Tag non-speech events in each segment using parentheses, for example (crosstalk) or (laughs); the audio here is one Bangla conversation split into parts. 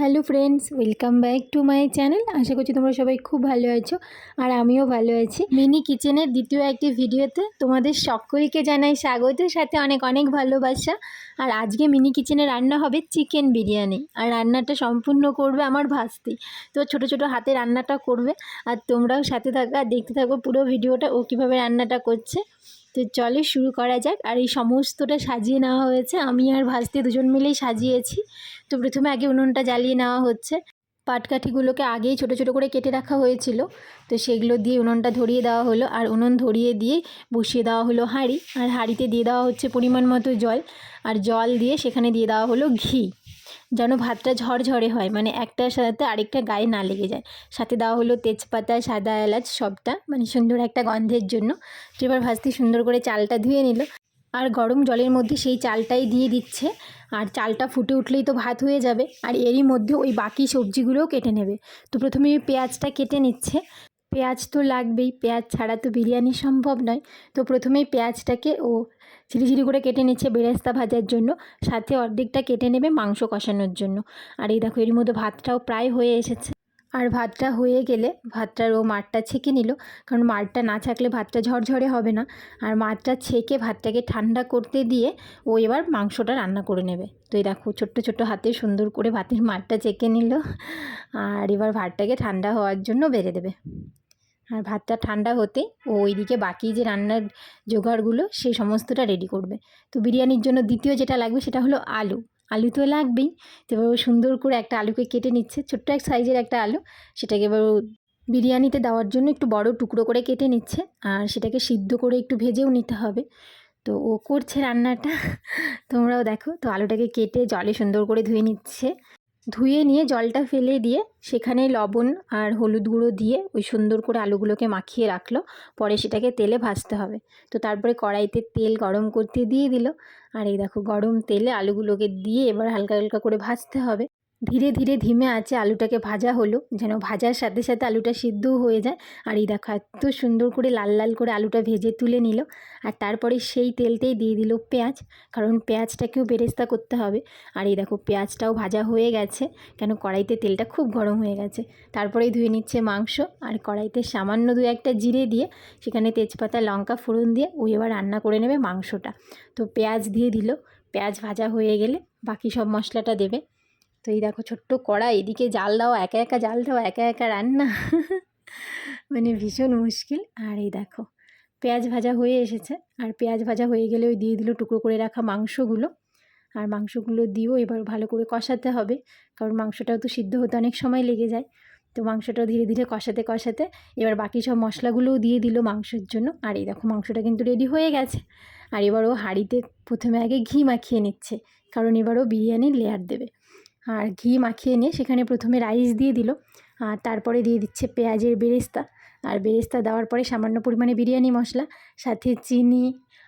Hello friends, welcome back to my channel. আশা করছি তোমরা সবাই খুব ভালো আছো আর আমিও ভালো আছি। মিনি কিচেনের দ্বিতীয় একটি ভিডিওতে তোমাদের সকলকে জানাই স্বাগত, সাথে অনেক অনেক ভালোবাসা। আর আজকে মিনি কিচেনে রান্না হবে চিকেন বিরিয়ানি। আর রান্নাটা সম্পূর্ণ করবে আমার ভাস্তি। তো ছোট ছোট হাতে রান্নাটা করবে। আর তোমরাও সাথে থাকো দেখতে থাকো পুরো ভিডিওটা ও কীভাবে রান্নাটা করছে। তো চলে শুরু করা যাক। আর এই সমস্তটা সাজিয়ে নেওয়া হয়েছে। আমি আর ভাস্তি দুজন মিলেই সাজিয়েছি। তো প্রথমে আগে উনুনটা জ্বালিয়ে নেওয়া হচ্ছে। পাটকাঠিগুলোকে আগেই ছোট ছোট করে কেটে রাখা হয়েছিল। তো সেগুলো দিয়ে উনুনটা ধরিয়ে দেওয়া হলো। আর উনুন ধরিয়ে দিয়ে বসিয়ে দেওয়া হলো হাঁড়ি। আর হাঁড়িতে দিয়ে দেওয়া হচ্ছে পরিমাণ মতো জল। আর জল দিয়ে সেখানে দিয়ে দেওয়া হলো ঘি। যেন ভাতটা ঝরঝরে হয় মানে একটার সাথে আরেকটা গায়ে না লেগে যায়। সাথে দেওয়া হলো তেজপাতা, সাদা এলাচ, সবটা মানে সুন্দর একটা গন্ধের জন্য। তো এবার ভাজতে সুন্দর করে চালটা ধুয়ে নিল। আর গরম জলের মধ্যে সেই চালটাই দিয়ে দিচ্ছে। আর চালটা ফুটে উঠলেই তো ভাত হয়ে যাবে। আর এরই মধ্যে ওই বাকি সবজিগুলোও কেটে নেবে। তো প্রথমে পেঁয়াজটা কেটে নিচ্ছে। পেঁয়াজ তো লাগবেই, পেঁয়াজ ছাড়া তো বিরিয়ানি সম্ভব নয়। তো প্রথমেই পেঁয়াজটাকে ও ঝিরিঝিরি করে কেটে নিচ্ছে বেরেস্তা ভাজার জন্য। সাথে অর্ধেকটা কেটে নেবে মাংস কষানোর জন্য। আর এই দেখো, এর মধ্যে ভাতটাও প্রায় হয়ে এসেছে। আর ভাতটা হয়ে গেলে ভাতটার ও মাঠটা ছেঁকে নিল। কারণ মাঠটা না ছাকলে ভাতটা ঝরঝরে হবে না। আর মাঠটা ছেঁকে ভাতটাকে ঠান্ডা করতে দিয়ে ও এবার মাংসটা রান্না করে নেবে। তো এই দেখো, ছোট্ট ছোট্ট হাতে সুন্দর করে ভাতের মাঠটা চেকে নিল। আর এবার ভাতটাকে ঠান্ডা হওয়ার জন্য বেড়ে দেবে। আর ভাতটা ঠান্ডা হতে ও ওইদিকে বাকি যে রান্নার জোগাড়গুলো সেই সমস্তটা রেডি করবে। তো বিরিয়ানির জন্য দ্বিতীয় যেটা লাগবে সেটা হলো আলু। আলু তো লাগবেই। তো এবার সুন্দর করে একটা আলুকে কেটে নিচ্ছে, ছোট্ট এক সাইজের একটা আলু। সেটাকে এবার বিরিয়ানিতে দেওয়ার জন্য একটু বড় টুকরো করে কেটে নিচ্ছে আর সেটাকে সিদ্ধ করে একটু ভেজেও নিতে হবে। তো ও করছে রান্নাটা। তোমরাও দেখো, তো আলুটাকে কেটে জলে সুন্দর করে ধুয়ে নিচ্ছে। ধুয়ে নিয়ে জলটা ফেলে দিয়ে সেখানে লবণ আর হলুদ গুঁড়ো দিয়ে ওই সুন্দর করে আলুগুলোকে মাখিয়ে রাখল। পরে সেটাকে তেলে ভাজতে হবে। তো তারপরে কড়াইতে তেল গরম করতে দিয়ে দিল। আর এই দেখো গরম তেলে আলুগুলোকে দিয়ে এবার হালকা হালকা করে ভাজতে হবে। ধীরে ধীরে ধিমে আছে আলুটাকে ভাজা হলো, যেন ভাজার সাথে সাথে আলুটা সিদ্ধও হয়ে যায়। আর এই দেখো, এত সুন্দর করে লাল লাল করে আলুটা ভেজে তুলে নিল। আর তারপরে সেই তেলতেই দিয়ে দিল পেঁয়াজ, কারণ পেঁয়াজটাকেও বেরেস্তা করতে হবে। আর এই দেখো, পেঁয়াজটাও ভাজা হয়ে গেছে, কেন কড়াইতে তেলটা খুব গরম হয়ে গেছে। তারপরেই ধুয়ে নিচ্ছে মাংস, আর কড়াইতে সামান্য দু একটা জিরে দিয়ে সেখানে তেজপাতা, লঙ্কা ফোড়ন দিয়ে ওই এবার রান্না করে নেবে মাংসটা। তো পেঁয়াজ দিয়ে দিল, পেঁয়াজ ভাজা হয়ে গেলে বাকি সব মশলাটা দেবে। তো এই দেখো ছোট্ট কড়া এদিকে জাল দাও, একা একা জাল দাও, একা একা রান্না। (laughs) মানে ভীষণ মুশকিল। আর এই দেখো, পেঁয়াজ ভাজা হয়ে এসেছে। আর পেঁয়াজ ভাজা হয়ে গেলে ওই দিয়ে দিল টুকরো করে রাখা মাংসগুলো। আর মাংসগুলো দিয়েও এবার ভালো করে কষাতে হবে, কারণ মাংসটাও তো সিদ্ধ হতে অনেক সময় লেগে যায়। তো মাংসটাও ধীরে ধীরে কষাতে কষাতে এবার বাকি সব মশলাগুলোও দিয়ে দিল মাংসের জন্য। আর এই দেখো মাংসটা কিন্তু রেডি হয়ে গেছে। আর এবার ও হাঁড়িতে প্রথমে আগে ঘি মাখিয়ে নিচ্ছে, কারণ এবারও বিরিয়ানির লেয়ার দেবে। আর ঘি মাখিয়ে নিয়ে সেখানে প্রথমে রাইস দিয়ে দিল। আর তারপরে দিয়ে দিচ্ছে পেঁয়াজের বেরেস্তা। আর বেরেস্তা দেওয়ার পরে সামান্য পরিমাণে বিরিয়ানি মশলা, সাথে চিনি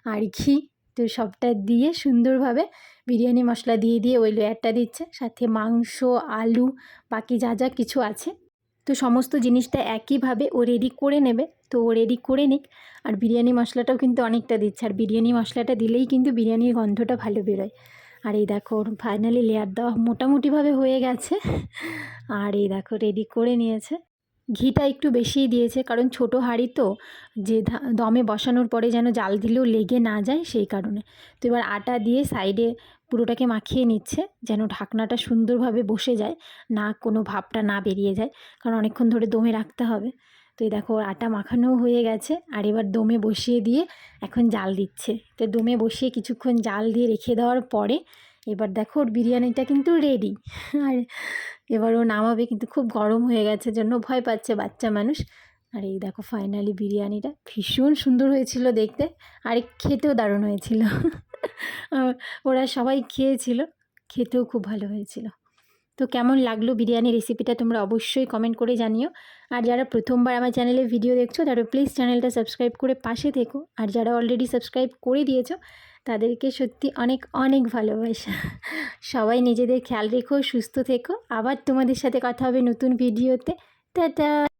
আর ঘি, তো সবটা দিয়ে সুন্দরভাবে বিরিয়ানি মশলা দিয়ে দিয়ে ওই লেয়ারটা দিচ্ছে। সাথে মাংস, আলু, বাকি যা যা কিছু আছে। তো সমস্ত জিনিসটা একইভাবে ও রেডি করে নেবে। তো ও রেডি করে নিক। আর বিরিয়ানি মশলাটাও কিন্তু অনেকটা দিচ্ছে। আর বিরিয়ানি মশলাটা দিলেই কিন্তু বিরিয়ানির গন্ধটা ভালো বেরোয়। আর এই দেখো ফাইনালি লেয়ার দেওয়া মোটামুটিভাবে হয়ে গেছে। আর এই দেখো রেডি করে নিয়েছে। ঘিটা একটু বেশিই দিয়েছে, কারণ ছোট হাঁড়ি তো যে দমে বসানোর পরে যেন জাল দিলেও লেগে না যায় সেই কারণে। তো এবার আটা দিয়ে সাইডে পুরোটাকে মাখিয়ে নিচ্ছে, যেন ঢাকনাটা সুন্দরভাবে বসে যায়, না কোনো ভাবটা না বেরিয়ে যায়, কারণ অনেকক্ষণ ধরে দমে রাখতে হবে। তো এই দেখো আটা মাখানোও হয়ে গেছে, আর এবার দমে বসিয়ে দিয়ে এখন জাল দিচ্ছে। তো দমে বসিয়ে কিছুক্ষণ জাল দিয়ে রেখে দেওয়ার পরে এবার দেখো ওর বিরিয়ানিটা কিন্তু রেডি আর এবার ও নামাবে কিন্তু খুব গরম হয়ে গেছে জন্য ভয় পাচ্ছে বাচ্চা মানুষ। আর এই দেখো ফাইনালি বিরিয়ানিটা। ভীষণ সুন্দর হয়েছিল দেখতে। আর খেতেও দারুণ হয়েছিল। ওরা সবাই খেয়েছিল। খেতেও খুব ভালো হয়েছিল। তো কেমন লাগল বিরিয়ানি রেসিপিটা তোমরা অবশ্যই কমেন্ট করে জানিও। আর যারা প্রথমবার আমার চ্যানেলে ভিডিও দেখছ তারা প্লিজ চ্যানেলটা সাবস্ক্রাইব করে পাশে থেকো। আর যারা অলরেডি সাবস্ক্রাইব করে দিয়েছ তাদেরকে সত্যি অনেক অনেক ভালোবাসা। সবাই নিজেদের খেয়াল রেখো, সুস্থ থেকো। আবার তোমাদের সাথে কথা হবে নতুন ভিডিওতে টাটা!